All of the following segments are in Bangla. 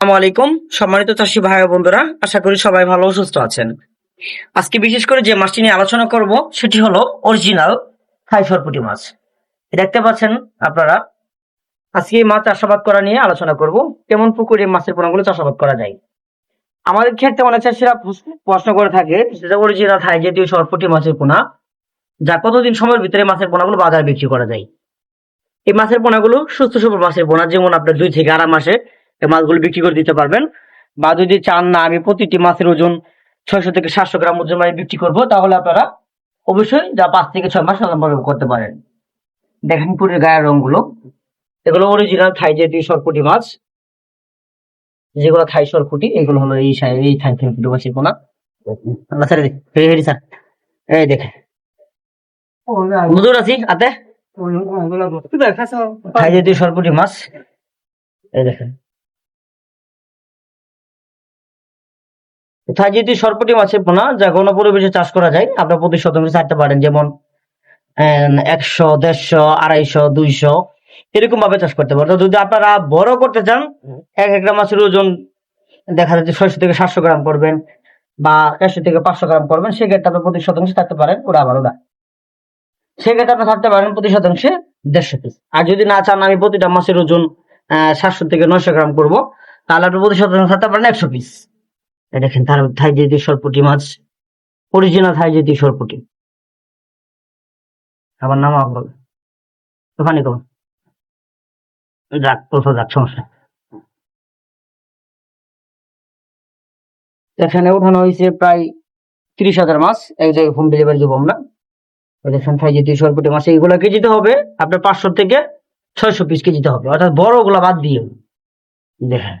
আসসালামু আলাইকুম। সম্মানিত চাষি ভাই বন্ধুরা, আশা করি সবাই ভালো সুস্থ আছেন। আজকে বিশেষ করে যে মাছটি নিয়ে আলোচনা করব, সেটি হলো অরিজিনাল থাই সরপুটি মাছ দেখতে পাচ্ছেন আপনারা, আজকে এই মাছ চাষাবাদ করা নিয়ে আলোচনা করব, কেমন পুকুরে মাছের পোনাগুলো চাষাবাদ করা যায়। আমাদের ক্ষেত্রে অনেক চাষিরা প্রশ্ন- করে থাকে, সেটা অরিজিনাল থাই জাতীয় সরপুটি মাছের পোনা, যা কতদিন সময়ের ভিতরে মাছের পোনাগুলো বাজারে বিক্রি করা যায়। এই মাছের পোনাগুলো সুস্থ সবল মাছের পোনা, যেমন আপনার দুই থেকে আড়াই মাসে মাছগুলো বিক্রি করে দিতে পারবেন। বা যদি চান না আমি প্রতিটি মাছের ওজন ছয়শো থেকে সাতশো গ্রাম ওজন আমি বিক্রি করব তাহলে আপনারা অবশ্যই যা পাঁচ থেকে ছয় মাস লালন করতে পারেন। দেখেন পুরো গায়ের রংগুলো। এগুলো অরিজিনাল থাই জাতীয় সরপুটি মাছ। যেগুলো থাই সরপুটি এগুলো হলো এই এই থাই সরপুটি মাছের পোনা। আল্লাহ স্যার এই হেরি স্যার। এই দেখে। মধুর আছি আতে থাই জাতীয় সরপুটি মাছ। এই দেখেন। থাই জাতীয় সরপুটি মাছের পোনা, যা কোনো পরিবেশে চাষ করা যায়। আপনার প্রতি শতাংশে ছাড়তে পারেন, যেমন একশো, দেড়শো, আড়াইশো, দুইশো এরকম ভাবে চাষ করতে পারেন। যদি আপনারা বড় করতে চান, এক একটা মাছের ওজন দেখা যাচ্ছে ছয়শো থেকে সাতশো গ্রাম করবেন বা চারশো থেকে পাঁচশো গ্রাম করবেন সেক্ষেত্রে আপনি প্রতি শতাংশে থাকতে পারেন ওরা আবার ওরা সেক্ষেত্রে আপনি থাকতে পারেন প্রতি শতাংশে দেড়শো পিস। আর যদি না চান, আমি প্রতিটা মাছের ওজন সাতশো থেকে নয়শো গ্রাম করব, তাহলে আপনি প্রতি শতাংশ থাকতে পারেন একশো পিস। দেখেন, তার থাই জাতীয় সরপুটি মাছ অরিজিনাল থাই জাতীয় সরপুটি। আবার নাম আপনার ওখানে কম যাক, প্রথম যাক, সমস্যা এখানে উঠানো হয়েছে প্রায় তিরিশ হাজার মাছ, এক জায়গায় হোম ডেলিভারি দেবো আমরা। দেখেন থাই জাতীয় সরপুটি মাছ এইগুলো কেজিতে হবে আপনার পাঁচশো থেকে ছয়শো পিস কেজিতে হবে। অর্থাৎ বড়গুলা বাদ দিয়ে দেখেন।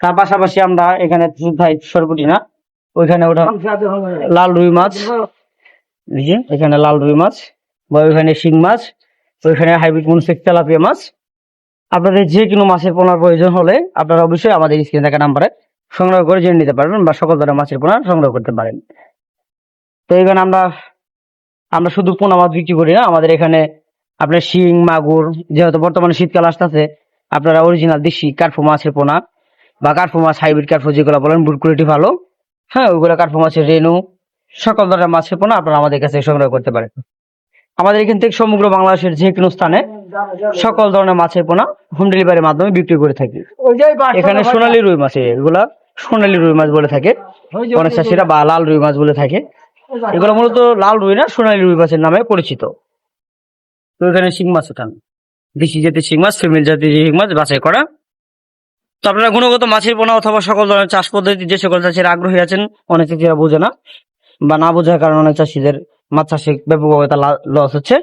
তার পাশাপাশি আমরা এখানে সরপুটি না, ওইখানে ওঠা লাল রুই মাছ এখানে লাল রুই মাছ, বা ওইখানে শিং মাছ, ওইখানে হাইব্রিড মনসেক তেলাপিয়া মাছ। আপনাদের যে কোনো মাছের পোনার প্রয়োজন হলে আপনারা অবশ্যই আমাদের স্ক্রিনে থাকা নাম্বারে সংগ্রহ করে জেনে নিতে পারবেন বা সকল ধরনের মাছের পোনা সংগ্রহ করতে পারেন। তো এখানে আমরা আমরা শুধু পোনা মাছ বিক্রি করি না, আমাদের এখানে আপনার শিং, মাগুর, যেহেতু বর্তমানে শীতকাল আসতেছে, আপনারা অরিজিনাল দেশি কার্ফু মাছের পোনা বা কার্ফু মাছ হাইব্রিড কার্ফু যেগুলো বলেন বুট কোয়ালিটি ভালো। হ্যাঁ ওইগুলো কার্ফু মাছের রেনু সকল ধরনের মাছের পোনা আপনারা আমাদের কাছে সংগ্রহ করতে পারেন। আমাদের এখান থেকে সমগ্র বাংলাদেশের যে কোনো স্থানে সকল ধরনের মাছের পোনা হোম ডেলিভারির মাধ্যমে বিক্রি করে থাকি। এখানে সোনালী রুই মাছ এগুলা সোনালী রুই মাছ বলে থাকে। অনেক চাষিরা বা লাল রুই মাছ বলে থাকে। এগুলো মূলত লাল রুই না সোনালী রুই মাছের নামে পরিচিত। তো এখানে শিং মাছ ওঠান। দেশি জাতের শিং মাছ ফিমেল জাতের শিং মাছ বাছাই করা। তো আপনারা গুণগত মাছের পোনা অথবা সকল ধরনের চাষ পদ্ধতি যে সকল চাষিরা আগ্রহী আছেন, অনেকে চাষিরা বোঝে না বা না বোঝার কারণে অনেক চাষিদের মাছ চাষে ব্যাপকভাবে লস হচ্ছে।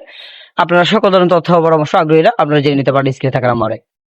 আপনারা সকল ধরনের তথ্য পরামর্শ আগ্রহীরা আপনারা জেনে নিতে পারেন স্ক্রিনে থাকার আমারে